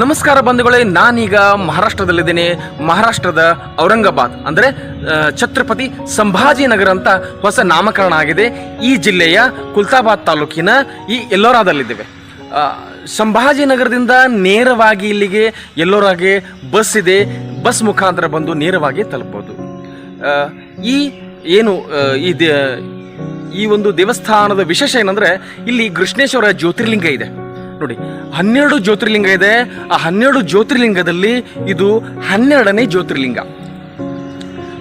ನಮಸ್ಕಾರ ಬಂಧುಗಳೇ, ನಾನೀಗ ಮಹಾರಾಷ್ಟ್ರದಲ್ಲಿದ್ದೇನೆ. ಮಹಾರಾಷ್ಟ್ರದ ಔರಂಗಾಬಾದ್, ಅಂದರೆ ಛತ್ರಪತಿ ಸಂಭಾಜಿನಗರ ಅಂತ ಹೊಸ ನಾಮಕರಣ ಆಗಿದೆ. ಈ ಜಿಲ್ಲೆಯ ಕುಲ್ತಾಬಾದ್ ತಾಲೂಕಿನ ಈ ಎಲ್ಲೋರಾದಲ್ಲಿದ್ದೇವೆ. ಸಂಭಾಜಿನಗರದಿಂದ ನೇರವಾಗಿ ಇಲ್ಲಿಗೆ ಎಲ್ಲೋರಾಗೆ ಬಸ್ ಇದೆ. ಬಸ್ ಮುಖಾಂತರ ಬಂದು ನೇರವಾಗಿ ತಲುಪಬಹುದು. ಈ ಏನು ಈ ಈ ಒಂದು ದೇವಸ್ಥಾನದ ವಿಶೇಷ ಏನಂದ್ರೆ, ಇಲ್ಲಿ ಕೃಷ್ಣೇಶ್ವರ ಜ್ಯೋತಿರ್ಲಿಂಗ ಇದೆ. ನೋಡಿ, ಹನ್ನೆರಡು ಜ್ಯೋತಿರ್ಲಿಂಗ ಇದೆ. ಆ ಹನ್ನೆರಡು ಜ್ಯೋತಿರ್ಲಿಂಗದಲ್ಲಿ ಇದು ಹನ್ನೆರಡನೇ ಜ್ಯೋತಿರ್ಲಿಂಗ.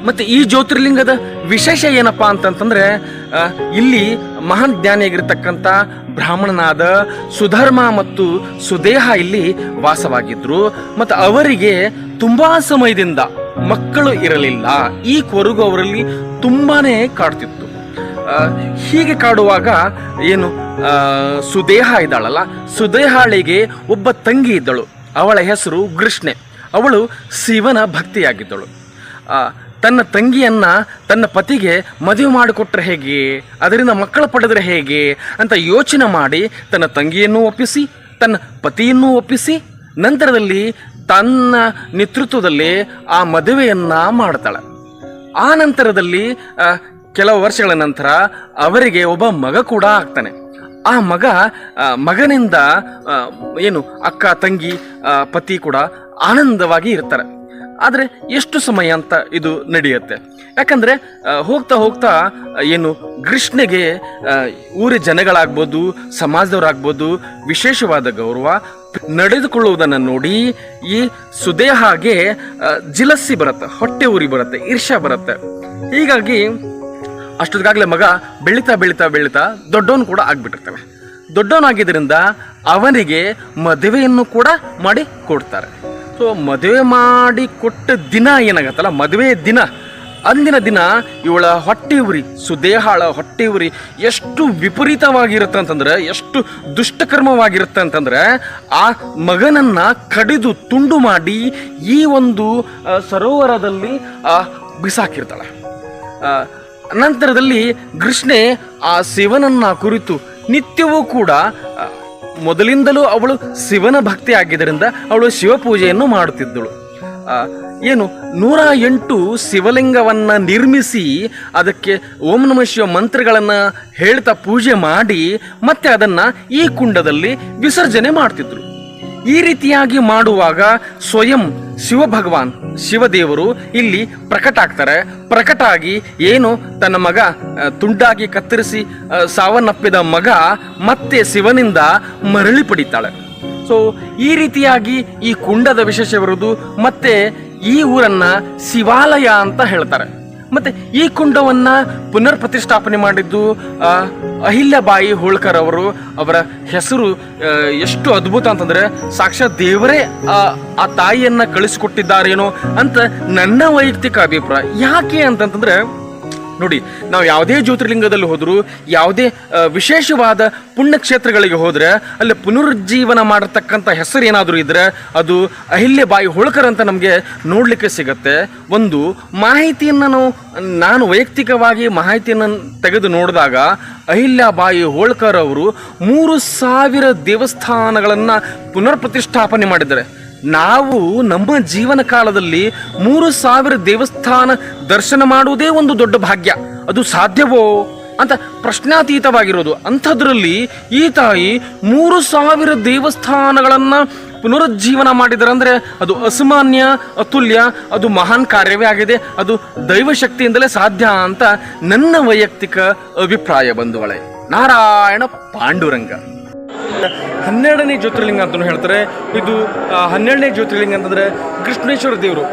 ಮತ್ತೆ ಈ ಜ್ಯೋತಿರ್ಲಿಂಗದ ವಿಶೇಷ ಏನಪ್ಪಾ ಅಂತಂತಂದ್ರೆ ಇಲ್ಲಿ ಮಹಾನ್ ಜ್ಞಾನಿಯಾಗಿರ್ತಕ್ಕಂಥ ಬ್ರಾಹ್ಮಣನಾದ ಸುಧರ್ಮ ಮತ್ತು ಸುದೇಹ ಇಲ್ಲಿ ವಾಸವಾಗಿದ್ರು. ಮತ್ತು ಅವರಿಗೆ ತುಂಬಾ ಸಮಯದಿಂದ ಮಕ್ಕಳು ಇರಲಿಲ್ಲ. ಈ ಕೊರಗು ಅವರಲ್ಲಿ ತುಂಬಾನೇ ಕಾಡ್ತಿತ್ತು. ಹೀಗೆ ಕಾಡುವಾಗ ಏನು ಸುದೇಹ ಇದ್ದಾಳಲ್ಲ, ಸುದೇಹಾಳಿಗೆ ಒಬ್ಬ ತಂಗಿ ಇದ್ದಳು. ಅವಳ ಹೆಸರು ಕೃಷ್ಣೆ. ಅವಳು ಶಿವನ ಭಕ್ತಿಯಾಗಿದ್ದಳು. ತನ್ನ ತಂಗಿಯನ್ನ ತನ್ನ ಪತಿಗೆ ಮದುವೆ ಮಾಡಿಕೊಟ್ರೆ ಹೇಗೆ, ಅದರಿಂದ ಮಕ್ಕಳು ಪಡೆದ್ರೆ ಹೇಗೆ ಅಂತ ಯೋಚನೆ ಮಾಡಿ ತನ್ನ ತಂಗಿಯನ್ನು ಒಪ್ಪಿಸಿ, ತನ್ನ ಪತಿಯನ್ನು ಒಪ್ಪಿಸಿ, ನಂತರದಲ್ಲಿ ತನ್ನ ನೇತೃತ್ವದಲ್ಲಿ ಆ ಮದುವೆಯನ್ನು ಮಾಡ್ತಾಳೆ. ಆ ನಂತರದಲ್ಲಿ ಕೆಲವು ವರ್ಷಗಳ ನಂತರ ಅವರಿಗೆ ಒಬ್ಬ ಮಗ ಕೂಡ ಆಗ್ತಾನೆ. ಆ ಮಗ ಮಗನಿಂದ ಏನು, ಅಕ್ಕ, ತಂಗಿ ಪತಿ ಕೂಡ ಆನಂದವಾಗಿ ಇರ್ತಾರೆ. ಆದರೆ ಎಷ್ಟು ಸಮಯ ಅಂತ ಇದು ನಡೆಯುತ್ತೆ? ಯಾಕಂದರೆ ಹೋಗ್ತಾ ಹೋಗ್ತಾ ಏನು, ಕೃಷ್ಣಗೆ ಊರ ಜನಗಳಾಗ್ಬೋದು, ಸಮಾಜದವರಾಗ್ಬೋದು, ವಿಶೇಷವಾದ ಗೌರವ ನಡೆದುಕೊಳ್ಳುವುದನ್ನು ನೋಡಿ ಈ ಸುದೇಹಾಗೆ ಜಿಲಸ್ಸಿ ಬರುತ್ತೆ, ಹೊಟ್ಟೆ ಉರಿ ಬರುತ್ತೆ, ಈರ್ಷ್ಯ ಬರುತ್ತೆ. ಹೀಗಾಗಿ ಅಷ್ಟೊತ್ತಿಗಾಗಲೇ ಮಗ ಬೆಳೀತಾ ಬೆಳೀತಾ ಬೆಳೀತಾ ದೊಡ್ಡವನು ಕೂಡ ಆಗ್ಬಿಟ್ಟಿರ್ತಾನೆ. ದೊಡ್ಡವನಾಗಿದ್ದರಿಂದ ಅವನಿಗೆ ಮದುವೆಯನ್ನು ಕೂಡ ಮಾಡಿ ಕೊಡ್ತಾರೆ. ಸೊ ಮದುವೆ ಮಾಡಿ ಕೊಟ್ಟ ದಿನ ಏನಾಗತ್ತಲ್ಲ? ಮದುವೆ ದಿನ. ಅಂದಿನ ದಿನ ಇವಳ ಹೊಟ್ಟೆ ಉರಿ, ಸುದೇಹಾಳ ಹೊಟ್ಟೆ ಉರಿ ಎಷ್ಟು ವಿಪರೀತವಾಗಿರುತ್ತೆ ಅಂತಂದ್ರೆ, ಎಷ್ಟು ದುಷ್ಟಕರ್ಮವಾಗಿರುತ್ತೆ ಅಂತಂದ್ರೆ, ಆ ಮಗನನ್ನ ಕಡಿದು ತುಂಡು ಮಾಡಿ ಈ ಒಂದು ಸರೋವರದಲ್ಲಿ ಬಿಸಾಕಿರ್ತಾಳೆ. ನಂತರದಲ್ಲಿ ಕೃಷ್ಣೆ ಆ ಶಿವನನ್ನ ಕುರಿತು ನಿತ್ಯವೂ ಕೂಡ ಮೊದಲಿಂದಲೂ ಅವಳು ಶಿವನ ಭಕ್ತಿ ಆಗಿದ್ದರಿಂದ ಅವಳು ಶಿವಪೂಜೆಯನ್ನು ಮಾಡುತ್ತಿದ್ದಳು. ಏನು, ನೂರ ಎಂಟು ಶಿವಲಿಂಗವನ್ನು ನಿರ್ಮಿಸಿ ಅದಕ್ಕೆ ಓಂ ನಮ ಶಿವ ಮಂತ್ರಗಳನ್ನು ಹೇಳ್ತಾ ಪೂಜೆ ಮಾಡಿ ಮತ್ತೆ ಅದನ್ನು ಈ ಕುಂಡದಲ್ಲಿ ವಿಸರ್ಜನೆ ಮಾಡ್ತಿದ್ರು. ಈ ರೀತಿಯಾಗಿ ಮಾಡುವಾಗ ಸ್ವಯಂ ಶಿವಭಗವಾನ್ ಶಿವದೇವರು ಇಲ್ಲಿ ಪ್ರಕಟ ಆಗ್ತಾರೆ. ಪ್ರಕಟ ಆಗಿ ಏನು ತನ್ನ ಮಗ ತುಂಡಾಗಿ ಕತ್ತರಿಸಿ ಸಾವನ್ನಪ್ಪಿದ ಮಗ ಮತ್ತೆ ಶಿವನಿಂದ ಮರಳಿ ಪಡಿತಾಳೆ. ಸೊ ಈ ರೀತಿಯಾಗಿ ಈ ಕುಂಡದ ವಿಶೇಷವಿರುವುದು ಮತ್ತೆ ಈ ಊರನ್ನ ಶಿವಾಲಯ ಅಂತ ಹೇಳ್ತಾರೆ. ಮತ್ತೆ ಈ ಕುಂಡವನ್ನ ಪುನರ್ ಪ್ರತಿಷ್ಠಾಪನೆ ಮಾಡಿದ್ದು ಅಹಿಲ್ಯಬಾಯಿ ಹೋಳ್ಕರ್ ಅವರು, ಅವರ ಹೆಸರು ಎಷ್ಟು ಅದ್ಭುತ ಅಂತಂದ್ರೆ, ಸಾಕ್ಷಾತ್ ದೇವರೇ ಆ ತಾಯಿಯನ್ನ ಕಳಿಸಿಕೊಟ್ಟಿದ್ದಾರೇನೋ ಅಂತ ನನ್ನ ವೈಯಕ್ತಿಕ ಅಭಿಪ್ರಾಯ. ಯಾಕೆ ಅಂತಂತಂದ್ರೆ ನೋಡಿ, ನಾವು ಯಾವುದೇ ಜ್ಯೋತಿರ್ಲಿಂಗದಲ್ಲಿ ಹೋದರೂ, ಯಾವುದೇ ವಿಶೇಷವಾದ ಪುಣ್ಯಕ್ಷೇತ್ರಗಳಿಗೆ ಹೋದ್ರೆ, ಅಲ್ಲಿ ಪುನರುಜ್ಜೀವನ ಮಾಡತಕ್ಕಂಥ ಹೆಸರು ಏನಾದರೂ ಇದ್ದರೆ ಅದು ಅಹಿಲ್ಯಬಾಯಿ ಹೋಳ್ಕರ್ ಅಂತ ನಮಗೆ ನೋಡಲಿಕ್ಕೆ ಸಿಗುತ್ತೆ. ಒಂದು, ಮಾಹಿತಿಯನ್ನು ನಾವು, ನಾನು ವೈಯಕ್ತಿಕವಾಗಿ ಮಾಹಿತಿಯನ್ನು ತೆಗೆದು ನೋಡಿದಾಗ ಅಹಿಲ್ಯಬಾಯಿ ಹೋಳ್ಕರ್ ಅವರು ಮೂರು ಸಾವಿರ ದೇವಸ್ಥಾನಗಳನ್ನು ಪುನರ್ ಪ್ರತಿಷ್ಠಾಪನೆ ಮಾಡಿದ್ದಾರೆ. ನಾವು ನಮ್ಮ ಜೀವನ ಕಾಲದಲ್ಲಿ ಮೂರು ಸಾವಿರ ದೇವಸ್ಥಾನ ದರ್ಶನ ಮಾಡುವುದೇ ಒಂದು ದೊಡ್ಡ ಭಾಗ್ಯ. ಅದು ಸಾಧ್ಯವೋ? ಅಂತ ಪ್ರಶ್ನಾತೀತವಾಗಿರೋದು. ಅಂಥದ್ರಲ್ಲಿ ಈ ತಾಯಿ ಮೂರು ಸಾವಿರ ದೇವಸ್ಥಾನಗಳನ್ನು ಪುನರುಜ್ಜೀವನ ಮಾಡಿದರೆ ಅಂದ್ರೆ ಅದು ಅಸಾಮಾನ್ಯ, ಅತುಲ್ಯ, ಅದು ಮಹಾನ್ ಕಾರ್ಯವೇ ಆಗಿದೆ. ಅದು ದೈವಶಕ್ತಿಯಿಂದಲೇ ಸಾಧ್ಯ ಅಂತ ನನ್ನ ವೈಯಕ್ತಿಕ ಅಭಿಪ್ರಾಯ ಬಂಧುಗಳೇ. ನಾರಾಯಣ ಪಾಂಡುರಂಗ. ಹನ್ನೆರಡನೇ ಜ್ಯೋತಿರ್ಲಿಂಗ ಅಂತ ಹೇಳ್ತಾರೆ. ಇದು ಹನ್ನೆರಡನೇ ಜ್ಯೋತಿರ್ಲಿಂಗ ಅಂತಂದ್ರೆ ಕೃಷ್ಣೇಶ್ವರ ದೇವರು.